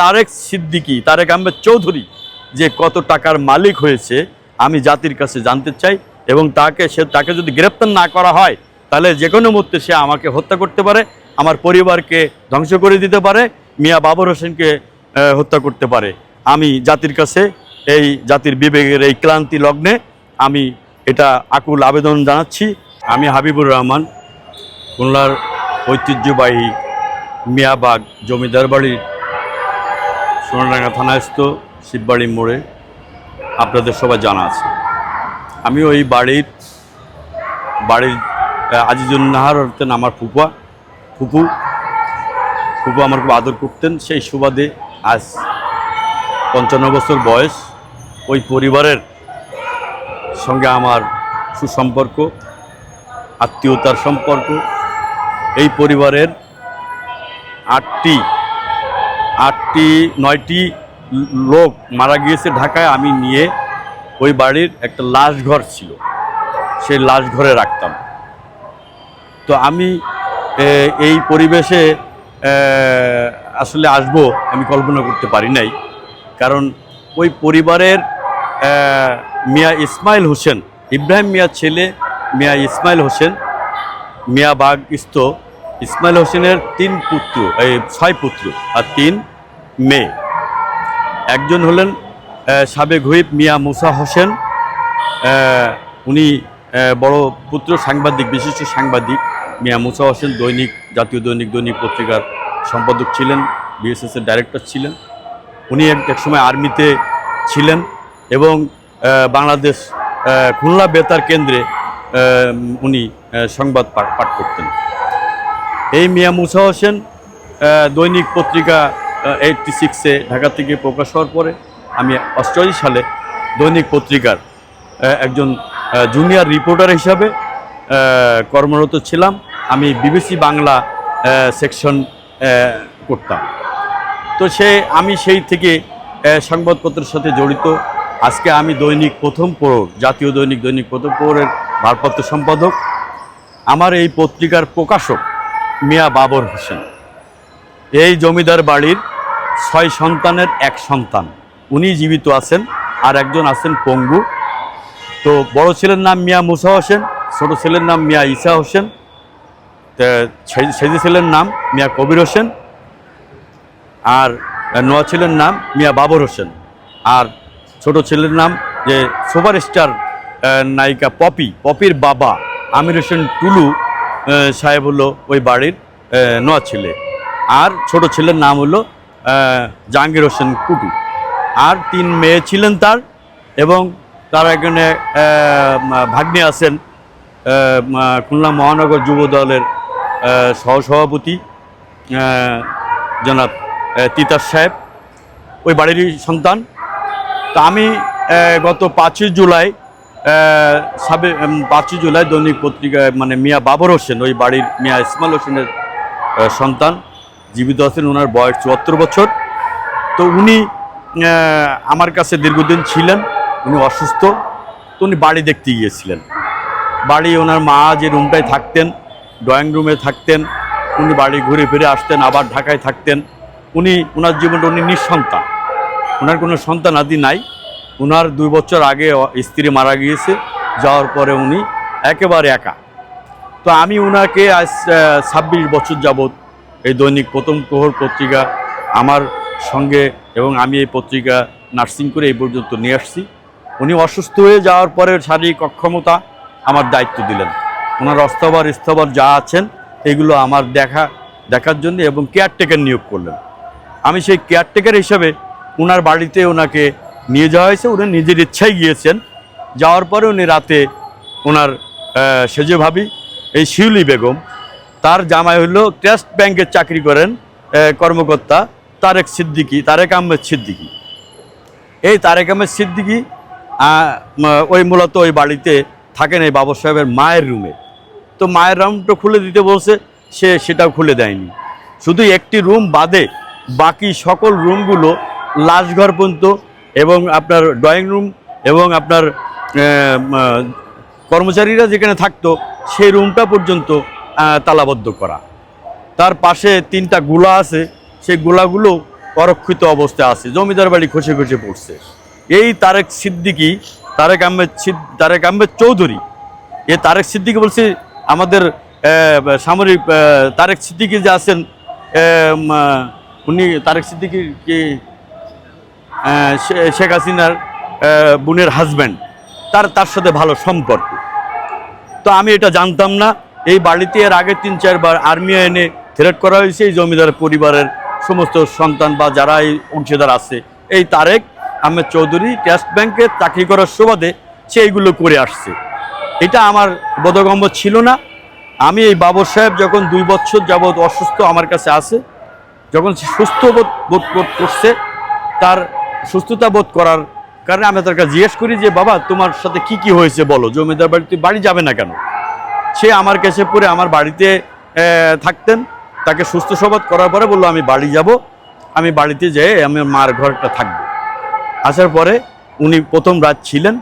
তারেক সিদ্দিকি, তারেক আহমেদ চৌধুরী যে কত টাকার মালিক হয়েছে, আমি জাতির কাছে জানতে চাই এবং তাকে, সে, তাকে যদি গ্রেপ্তার না করা হয়, তাহলে যে কোনো মুহূর্তে সে আমাকে হত্যা করতে পারে, আমার পরিবারকে ধ্বংস করে দিতে পারে, মিয়া বাবর হোসেনকে হত্যা করতে পারে। আমি জাতির কাছে এই জাতির বিবেকের এই ক্লান্তি লগ্নে আমি এটা আকুল আবেদন জানাচ্ছি। আমি হাবিবুর রহমান, খুলনার ঐতিহ্যবাহী মিয়াবাগ জমিদার বাড়ির সোনাডাঙ্গা থানাস্থ শিববাড়ি মোড়ে আপনাদের সবাই জানা আছে। আমি ওই বাড়ির বাড়ির আজিজুল নাহার হতেন আমার ফুপা ফুপু। ফুপু আমার খুব আদর করতেন। সেই সুবাদে আজ পঞ্চান্ন বছর বয়স। ওই পরিবারের সঙ্গে আমার সুসম্পর্ক, আত্মীয়তার সম্পর্ক। এই পরিবারের আটটি আটটি, নয়টি লোক মারা গিয়েছে ঢাকায়, আমি নিয়ে ওই বাড়ির একটা লাশ ঘর ছিল। সেই লাশ ঘরে রাখতাম। তো আমি এই পরিবেশে আসলে আসব আমি কল্পনা করতে পারি নাই। কারণ ওই পরিবারের মিয়া ইসমাইল হোসেন, ইব্রাহিম মিয়ার ছেলে মিয়া ইসমাইল হোসেন, মিয়া বাগ ইস্ত ইসমাইল হোসেনের তিন পুত্র, এই ছয় পুত্র, আর তিন মেয়ে। একজন হলেন সাবেক হুইপ মিয়া মুসা হোসেন। উনি বড় পুত্র সাংবাদিক, বিশিষ্ট সাংবাদিক মিয়া মুসা হোসেন, দৈনিক, জাতীয় দৈনিক দৈনিক পত্রিকার সম্পাদক ছিলেন, বিএসএস এর ডাইরেক্টর ছিলেন। উনি এক সময় আর্মিতে ছিলেন এবং বাংলাদেশ খুলনা বেতার কেন্দ্রে উনি সংবাদ পাঠ করতেন। এই মিয়া মুসা হোসেন দৈনিক পত্রিকা এইটটি সিক্সে ঢাকা থেকে প্রকাশ হওয়ার পরে আমি অষ্টআশি সালে দৈনিক পত্রিকার একজন জুনিয়র রিপোর্টার হিসাবে কর্মরত ছিলাম। আমি বিবিসি বাংলা সেকশন করতাম। তো সে, আমি সেই থেকে সংবাদপত্রের সাথে জড়িত। আজকে আমি দৈনিক প্রথম প্রহর জাতীয় দৈনিক দৈনিক প্রথম প্রহরের ভারপ্রাপ্ত সম্পাদক। আমার এই পত্রিকার প্রকাশক মিয়া বাবর হোসেন। এই জমিদার বাড়ির ছয় সন্তানের এক সন্তান। উনি জীবিত আছেন, আর একজন আছেন পঙ্গু। তো বড় ছেলের নাম মিয়া মুসা হোসেন, ছোট ছেলের নাম মিয়া ইসা হোসেন সেজি ছেলের নাম মিয়া কবির হোসেন, আর নোয়া ছেলের নাম মিয়া বাবর হোসেন। আর ছোট ছেলের নাম যে সুপারস্টার নায়িকা পপি, পপির বাবা আমির হোসেন টুলু সাহেব হলো ওই বাড়ির নোয়া ছেলে। আর ছোট ছেলের নাম হলো জাহাঙ্গীর হোসেন কুটু। আর তিন মেয়ে ছিলেন তার এবং তার এখানে ভাগ্নে আছেন খুলনা মহানগর যুব দলের সহসভাপতি জনাব তিতাস সাহেব, ওই বাড়িরই সন্তান। তা আমি গত পাঁচই জুলাই সাবে পাঁচই জুলাই দৈনিক পত্রিকায় মানে মিয়া বাবর হোসেন, ওই বাড়ির মিয়া ইসমাইল হোসেনের সন্তান। জীবিত আছেন ওনার বয়স চুয়াত্তর বছর। তো উনি আমার কাছে দীর্ঘদিন ছিলেন, উনি অসুস্থ, তো উনি বাড়ি দেখতে গিয়েছিলেন। বাড়ি ওনার মা যে রুমটায় থাকতেন, ড্রয়িং রুমে থাকতেন, উনি বাড়ি ঘুরে ফিরে আসতেন, আবার ঢাকায় থাকতেন। উনি ওনার জীবনটা উনি নিঃসন্তান। ওনার কোনো সন্তান আদি নাই। ওনার দুই বছর আগে স্ত্রী মারা গিয়েছে, যাওয়ার পরে উনি একেবারে একা। তো আমি ওনাকে আজ ছাব্বিশ বছর যাবৎ এই দৈনিক প্রথম প্রহর পত্রিকা আমার সঙ্গে এবং আমি এই পত্রিকা নার্সিং করে এই পর্যন্ত নিয়ে আসছি। উনি অসুস্থ হয়ে যাওয়ার পরে শারীরিক অক্ষমতা আমার দায়িত্ব দিলেন। ওনার অস্তবার স্থবর যা আছেন, এগুলো আমার দেখা, দেখার জন্য এবং কেয়ারটেকার নিয়োগ করলেন। আমি সেই কেয়ারটেকার হিসাবে ওনার বাড়িতে ওনাকে নিয়ে যাওয়া হয়েছে। উনি নিজের ইচ্ছায় গিয়েছেন। যাওয়ার পরে উনি রাতে ওনার সেজে ভাবি, এই শিউলি বেগম তার জামাই হলো ট্রাস্ট ব্যাংকের চাকরি করেন কর্মকর্তা তারেক সিদ্দিকি, তারেক আহমেদ সিদ্দিকি। এই তারেক আহমেদ সিদ্দিকি ওই মূলত ওই বাড়িতে থাকেন এই বাবর সাহেবের মায়ের রুমে। তো মায়ের রুমটা খুলে দিতে বলছে, সে সেটাও খুলে দেয়নি। শুধু একটি রুম বাদে বাকি সকল রুমগুলো লাশঘর পর্যন্ত এবং আপনার ড্রয়িং রুম এবং আপনার কর্মচারীরা যেখানে থাকতো, সেই রুমটা পর্যন্ত তালাবদ্ধ করা। তার পাশে তিনটা গুলা আছে, সেই গোলাগুলো অরক্ষিত অবস্থায় আছে, জমিদার বাড়ি খসে খসে পড়ছে। এই তারেক সিদ্দিকি, তারেক আহমেদ তারেক আহমেদ চৌধুরী, এ তারেক সিদ্দিকি বলছে, আমাদের সামরিক তারেক সিদ্দিকি যে আছেন উনি তারেক সিদ্দিকি কি শেখ হাসিনার বোনের হাজব্যান্ড তার তার সাথে ভালো সম্পর্ক। তো আমি এটা জানতাম না এই বাড়িতে এর আগে তিন, চারবার আর্মি এনে থ্রেট করা হয়েছে। এই জমিদার পরিবারের সমস্ত সন্তান বা যারা এই অংশীদার আছে, এই তারেক আহমেদ চৌধুরী ট্রাস্ট ব্যাংকে চাকরি করার সুবাদে সে এইগুলো করে আসছে। এটা আমার বোধগম্য ছিল না। আমি এই বাবর সাহেব যখন দুই বছর যাবৎ অসুস্থ আমার কাছে আছে, যখন সে সুস্থ বোধ বোধ বোধ করছে, তার সুস্থতা বোধ করার কারণে আমি তার কাছে জিজ্ঞেস করি যে, বাবা, তোমার সাথে কি কি হয়েছে বলো? জমিদার বাড়ি তুই বাড়ি যাবে না কেন? সে আমার কাছে পরে আমার বাড়িতে থাকতেন। তাকে সুস্থ সবাদ করার পরে বলল, আমি বাড়ি যাব। আমি বাড়িতে যেয়ে আমি মার ঘরটা থাকব। আসার পরে উনি প্রথম রাত ছিলেন।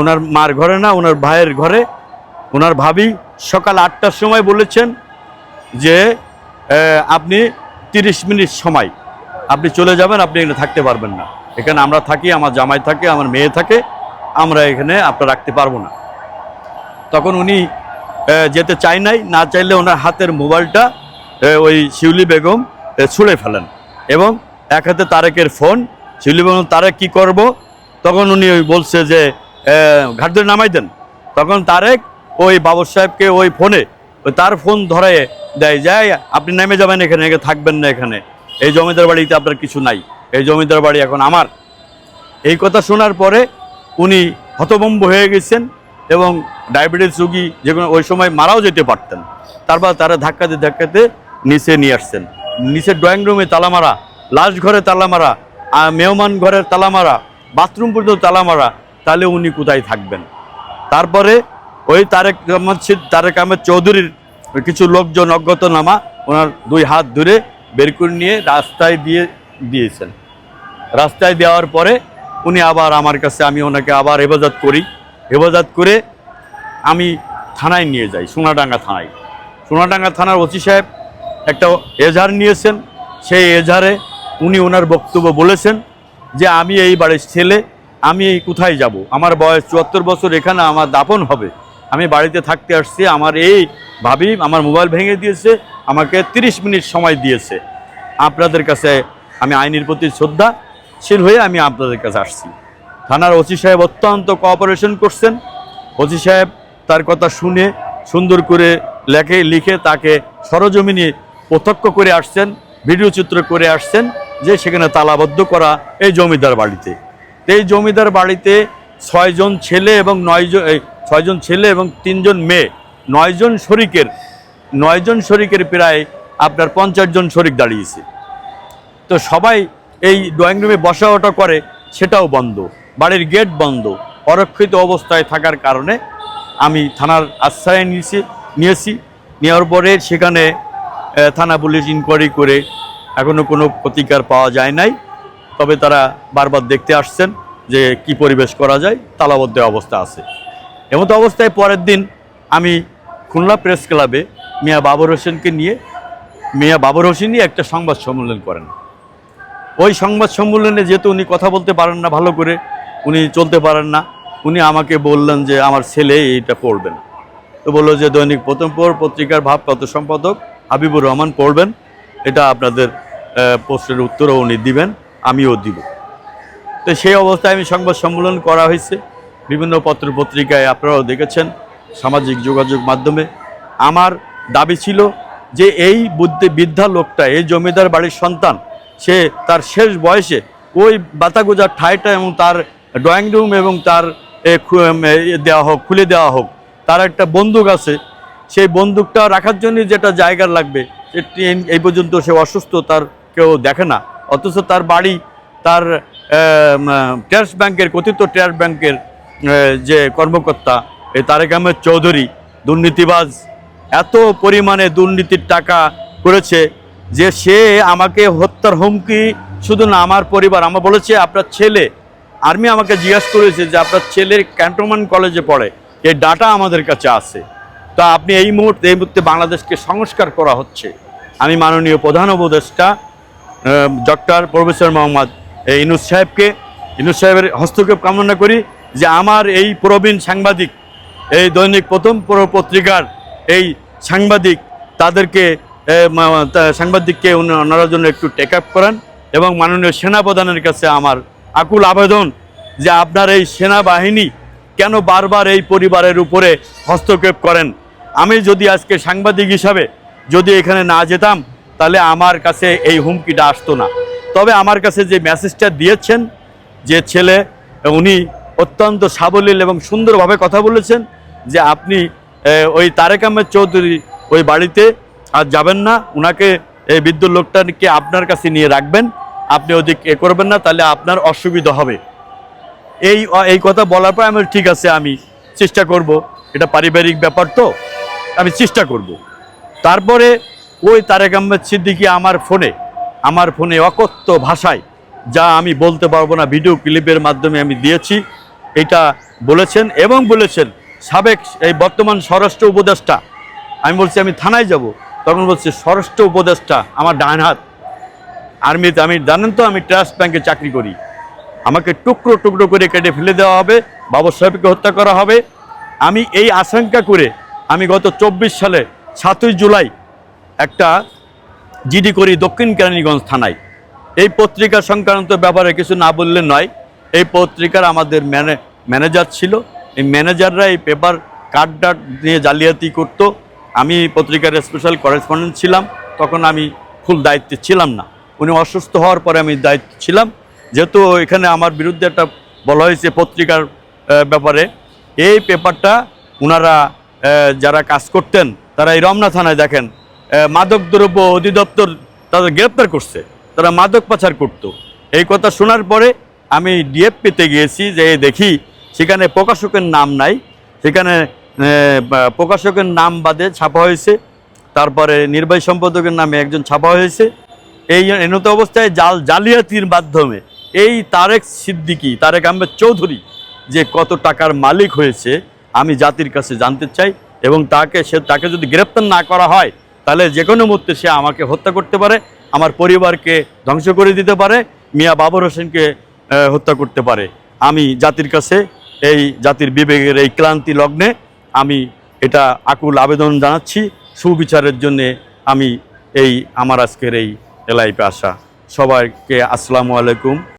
ওনার মার ঘরে না, ওনার ভাইয়ের ঘরে। ওনার ভাবি সকাল আটটার সময় বলেছেন যে আপনি তিরিশ মিনিট সময়, আপনি চলে যাবেন, আপনি এখানে থাকতে পারবেন না। এখানে আমরা থাকি, আমার জামাই থাকে, আমার মেয়ে থাকে, আমরা এখানে আপনার রাখতে পারব না। তখন উনি যেতে চাই নাই, না চাইলে ওনার হাতের মোবাইলটা ওই শিউলি বেগম ছুঁড়ে ফেলেন। এবং এক হাতে তারেকের ফোন, শিউলি বেগম তারেক কি করব? তখন উনি ওই বলছে যে ঘাট ধরে নামাই দেন। তখন তারেক ওই বাবর সাহেবকে ওই ফোনে তার ফোন ধরে দেয় যায় আপনি নেমে যাবেন এখানে এখানে থাকবেন না এখানে। এই জমিদার বাড়িতে আপনার কিছু নাই। এই জমিদার বাড়ি এখন আমার। এই কথা শোনার পরে উনি হতভম্ব হয়ে গেছেন। এবং ডায়াবেটিস রুগী যেগুলো ওই সময় মারাও যেতে পারতেন। তারপর তারা ধাক্কাতে ধাক্কাতে নিচে নিয়ে আসছেন। নিচের ড্রয়িং রুমে তালা মারা, লাশ ঘরে তালা মারা মেহমান ঘরের তালা মারা, বাথরুম পর্যন্ত তালা মারা, তাহলে উনি কোথায় থাকবেন? তারপরে ওই তারেক সিদ- তারেক আহমেদ চৌধুরীর কিছু লোকজন অজ্ঞাতনামা ওনার দুই হাত ধরে বের করে নিয়ে রাস্তায় দিয়ে দিয়েছেন। রাস্তায় দেওয়ার পরে উনি আবার আমার কাছে, আমি ওনাকে আবার হেফাজত করি। হেফাজত করে আমি থানায় নিয়ে যাই, সোনাডাঙ্গা থানায়। সোনাডাঙ্গা থানার ওসি সাহেব একটা এজাহার নিয়েছেন। সেই এজাহারে উনি ওনার বক্তব্য বলেছেন যে, আমি এই বাড়ির ছেলে, আমি কোথায় যাব? আমার বয়স চুয়াত্তর বছর, এখানে আমার দাপন হবে। আমি বাড়িতে থাকতে আসছি, আমার এই ভাবি আমার মোবাইল ভেঙে দিয়েছে, আমাকে তিরিশ মিনিট সময় দিয়েছে। আপনাদের কাছে আমি আইনের প্রতি শ্রদ্ধাশীল হয়ে আমি আপনাদের কাছে আসছি। থানার ওসি সাহেব অত্যন্ত কোঅপারেশন করছেন। ওসি সাহেব তার কথা শুনে সুন্দর করে লেখে, লিখে তাকে সরজমিনে প্রত্যক্ষ করে আসছেন, ভিডিও চিত্র করে আসছেন যে সেখানে তালাবদ্ধ করা এই জমিদার বাড়িতে। এই জমিদার বাড়িতে ছয়জন ছেলে এবং নয়জন ছয়জন ছেলে এবং তিনজন মেয়ে নয়জন শরিকের নয়জন শরিকের প্রায় আপনার পঞ্চাশ জন শরিক দাঁড়িয়েছে। তো সবাই এই ড্রয়িং রুমে বসা ওঠা করে, সেটাও বন্ধ। বাড়ির গেট বন্ধ, অরক্ষিত অবস্থায় থাকার কারণে আমি থানার আশ্রয় নিয়েছি নিয়েছি। নেওয়ার পরে সেখানে থানা পুলিশ ইনকোয়ারি করে এখনও কোনো প্রতিকার পাওয়া যায় নাই। তবে তারা বারবার দেখতে আসছেন যে কি পরিবেশ করা যায়, তালাবদ্ধ অবস্থা আছে। এমতো অবস্থায় পরের দিন আমি খুলনা প্রেস ক্লাবে মিয়া বাবর হোসেনকে নিয়ে, মিয়া বাবর হোসেনই একটা সংবাদ সম্মেলন করেন। ওই সংবাদ সম্মেলনে যেহেতু উনি কথা বলতে পারেন না ভালো করে উনি চলতে পারেন না। উনি আমাকে বললেন যে আমার ছেলে এইটা পড়বেন তো বলল যে দৈনিক প্রথম পর পত্রিকার ভাবপ্রাপ্ত সম্পাদক হাবিবুর রহমান পড়বেন। এটা আপনাদের প্রশ্নের উত্তরও উনি দিবেন, আমিও দিব। তো সেই অবস্থায় আমি সংবাদ সম্মেলন করা হয়েছে। বিভিন্ন পত্র পত্রিকায় আপনারাও দেখেছেন সামাজিক যোগাযোগ মাধ্যমে। আমার দাবি ছিল যে এই বুদ্ধি বৃদ্ধা লোকটা, এই জমিদার বাড়ির সন্তান, সে তার শেষ বয়সে ওই বাতাগোজার ঠাইটা এবং তার ড্রয়িং রুম এবং তার দেওয়া হোক, খুলে দেওয়া হোক, তার একটা বন্দুক আছে। সেই বন্দুকটা রাখার জন্য যেটা জায়গা লাগবে এই পর্যন্ত সে অসুস্থ, তার কেউ দেখে না। অথচ তার বাড়ি, তার ট্যাক্স ব্যাংকের, কথিত ট্যাক্স ব্যাংকের যে কর্মকর্তা এই তারেক আহমেদ চৌধুরী, দুর্নীতিবাজ, এত পরিমাণে দুর্নীতির টাকা করেছে যে সে আমাকে হত্যার হুমকি, শুধু না, আমার পরিবার, আমার বলেছে, আপনার ছেলে আর্মি আমাকে জিজ্ঞাসা করেছে যে আপনার ছেলের ক্যান্টনমেন্ট কলেজে পড়ে এই ডাটা আমাদের কাছে আছে। তা আপনি এই মুহূর্তে এই মুহূর্তে বাংলাদেশকে সংস্কার করা হচ্ছে। আমি মাননীয় প্রধান উপদেষ্টা ডক্টর প্রফেসর মোহাম্মদ ইনুস সাহেবকে, ইনুস সাহেবের হস্তক্ষেপ কামনা করি যে আমার এই প্রবীণ সাংবাদিক, এই দৈনিক প্রথম পত্র- পত্রিকার এই সাংবাদিক, তাদেরকে সাংবাদিককে ওনারা জন্য একটু টেক আপ করান এবং মাননীয় সেনাপ্রধানের কাছে আমার আকুল আবেদন যে আপনার এই সেনাবাহিনী কেন বারবার এই পরিবারের উপরে হস্তক্ষেপ করেন? আমি যদি আজকে সাংবাদিক হিসাবে যদি এখানে না যেতাম, তাহলে আমার কাছে এই হুমকিটা আসতো না। তবে আমার কাছে যে মেসেজটা দিয়েছেন, যে ছেলে, উনি অত্যন্ত সাবলীল এবং সুন্দরভাবে কথা বলেছেন যে আপনি ওই তারেক আহমেদ চৌধুরী ওই বাড়িতে আর যাবেন না ওনাকে এই বৃদ্ধ লোকটাকে আপনার কাছে নিয়ে রাখবেন। আপনি ওদিক এ করবেন না, তাহলে আপনার অসুবিধা হবে। এই এই কথা বলার পর আমি ঠিক আছে, আমি চেষ্টা করব। এটা পারিবারিক ব্যাপার তো, আমি চেষ্টা করব। তারপরে ওই তারেক আহমেদ সিদ্দিকি আমার ফোনে আমার ফোনে অকথ্য ভাষায় যা আমি বলতে পারব না, ভিডিও ক্লিপের মাধ্যমে আমি দিয়েছি, এটা বলেছেন এবং বলেছেন সাবেক এই বর্তমান স্বরাষ্ট্র উপদেষ্টা। আমি বলছি, আমি থানায় যাব। তখন বলছি, স্বরাষ্ট্র উপদেষ্টা, আমার ডান হাত। আর্মিতে আমি জানেন তো, আমি ট্রাস্ট ব্যাংকে চাকরি করি। আমাকে টুকরো টুকরো করে কেটে ফেলে দেওয়া হবে বাবু সাহেবকে হত্যা করা হবে। আমি এই আশঙ্কা করে আমি গত চব্বিশ সালে সাতই জুলাই একটা জিডি করি দক্ষিণ কেরানীগঞ্জ থানায়। এই পত্রিকা সংক্রান্ত ব্যাপারে কিছু না বললে নয়, এই পত্রিকার আমাদের ম্যানে, ম্যানেজার ছিল। এই ম্যানেজাররা এই পেপার কার্ডটা নিয়ে জালিয়াতি করত। আমি পত্রিকার স্পেশাল করেসপন্ডেন্ট ছিলাম, তখন আমি ফুল দায়িত্বে ছিলাম না। উনি অসুস্থ হওয়ার পরে আমি দায়িত্ব ছিলাম। যেহেতু এখানে আমার বিরুদ্ধে একটা বলা হয়েছে পত্রিকার ব্যাপারে। এই পেপারটা ওনারা যারা কাজ করতেন, তারা এই রমনা থানায় দেখেন মাদক দ্রব্য অধিদপ্তর তাদের গ্রেপ্তার করছে, তারা মাদক পাচার করতো। এই কথা শোনার পরে আমি ডিএফপিতে গিয়েছি, যে দেখি, সেখানে প্রকাশকের নাম নাই। সেখানে প্রকাশকের নাম বাদে ছাপা হয়েছে। তারপরে নির্বাহী সম্পাদকের নামে একজন ছাপা হয়েছে। এই এনত অবস্থায় জাল জালিয়াতির মাধ্যমে। এই তারেক সিদ্দিকি, তারেক আহমেদ চৌধুরী যে কত টাকার মালিক হয়েছে, আমি জাতির কাছে জানতে চাই এবং তাকে, সে তাকে যদি গ্রেপ্তার না করা হয়, তাহলে যে কোনো মুহূর্তে সে আমাকে হত্যা করতে পারে, আমার পরিবারকে ধ্বংস করে দিতে পারে, মিয়া বাবর হোসেনকে হত্যা করতে পারে। আমি জাতির কাছে এই জাতির বিবেকের এই ক্লান্তি লগ্নে আমি এটা আকুল আবেদন জানাচ্ছি। সুবিচারের জন্যে আমি এই, আমার আজকের এই এলাইপে আসা। সবাইকে আসসালামু আলাইকুম।